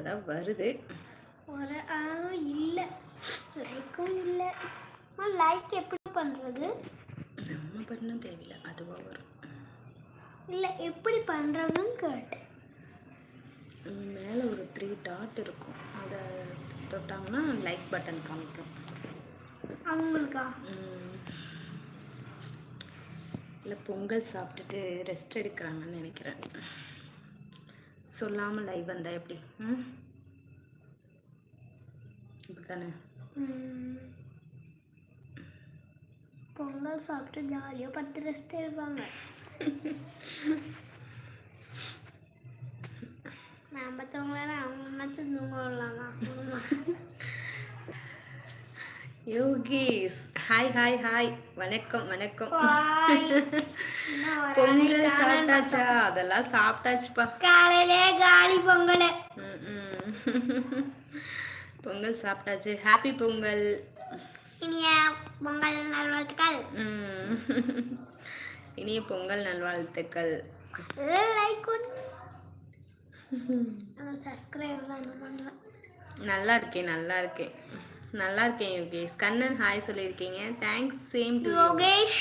இப்போதான் வருது. ஆளும் இல்லை. லைக்கும் இல்லை. லைக் எப்படி பண்ணுறது நம்ம பண்ண தேவையில்லை. அதுவாக வரும். இல்லை எப்படி பண்ணுறதுன்னு கேட்டேன். மேலே ஒரு த்ரீ டாட் இருக்கும். அதை தொட்டாங்கன்னா லைக் பட்டன் காமிக்கும். அவங்களுக்கா? இல்லை பொங்கல் சாப்பிட்டுட்டு ரெஸ்ட் எடுக்கிறாங்கன்னு நினைக்கிறேன். சொல்லாமல் லைவ் வந்தா எப்படி? ம்? இப்படித்தானே. பொங்கல் சாப்பிட்டு ஜாலியாக பத்து ரெஸ்ட் எடுப்பாங்க. நம்ம தூங்கலாம் அவங்க என்னாச்சும் தூங்க விடலாமா யோகேஷ் ஹாய் ஹாய் ஹாய் வணக்கம் வணக்கம். பொங்கல் சாப்பிட்டாச்சா? அதெல்லாம் சாப்பிட்டாச்சுப்பா. காலையிலே காலி பொங்கல். பொங்கல் சாப்பிட்டாச்சு. ஹாப்பி பொங்கல். இனிய பொங்கல் நல்வாழ்த்துக்கள். இனிய பொங்கல் நல்வாழ்த்துக்கள். நல்லா இருக்கேன் நல்லா இருக்கேன் நல்லா இருக்கேன் யோகேஷ். கண்ணன் ஹாய் சொல்லியிருக்கீங்க. Thanks same to Yogesh.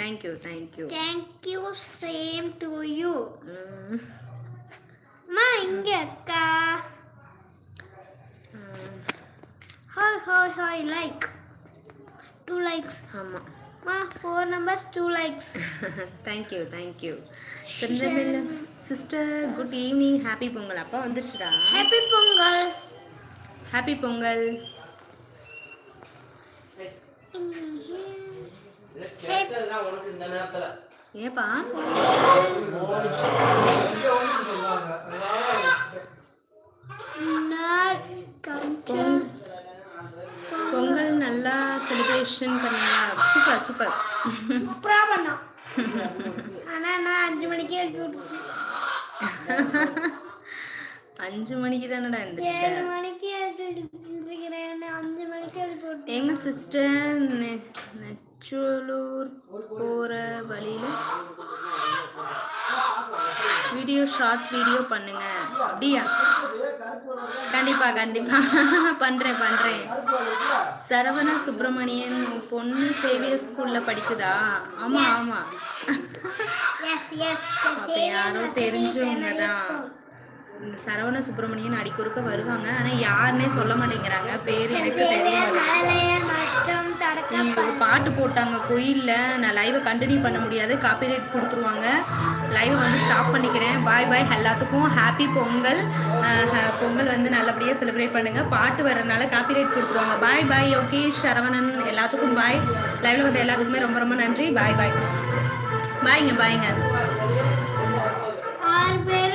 Thank you thank you thank you same to you அம்மா இங்க அக்கா. Hi hi hi like two likes ஆமாம் அம்மா four numbers two likes thank you thank you Senthamizh sister good evening happy Pongal. அப்பா வந்துருச்சுடா. Happy Pongal. Happy Pongal. ஏப்பா? பொங்கல் நல்லா celebration பண்ணீங்களா சூப்பர் சூப்பர் சூப்பரா பண்ணோம். ஆனா நான் அஞ்சு மணிக்கே அஞ்சு மணிக்கு தானடா ஏழு இருந்துச்சு மணிக்கு எழுப்பிருக்கிறேன் அஞ்சு மணிக்கு எழுப்பி விட்டு எங்க சிஸ்டர் நெச்சலூர் போகிற வழியில் வீடியோ ஷார்ட் வீடியோ பண்ணுங்க. அப்படியா? கண்டிப்பா கண்டிப்பா. பண்றேன் பண்றேன். சரவண சுப்பிரமணியன் பொண்ணு சேவியர் ஸ்கூல்ல படிக்குதா? ஆமா ஆமா. எஸ் எஸ் அப்ப யாரோ தெரிஞ்சவங்க தான். சரவண சுப்பிரமணியன் அடிக்கொருக்க வருவாங்க. ஆனா யாருன்னே சொல்ல மாட்டேங்கிறாங்க. பேர் எனக்கு நீங்க ஒரு பாட்டு போட்டாங்க. கோயிலில் நான் லைவை கண்டினியூ பண்ண முடியாது. காப்பிரைட் கொடுத்துருவாங்க. லைவை வந்து ஸ்டாப் பண்ணிக்கிறேன். பாய் பாய் எல்லாத்துக்கும் ஹாப்பி பொங்கல். பொங்கல் வந்து நல்லபடியாக செலிப்ரேட் பண்ணுங்கள் பாட்டு வர்றதுனால காப்பிரைட் கொடுத்துருவாங்க. Bye bye okay Saravanan. எல்லாத்துக்கும் பாய் லைவில் வந்து எல்லாத்துக்குமே ரொம்ப ரொம்ப நன்றி. பாய் பாய் பாய்ங்க பாய்ங்க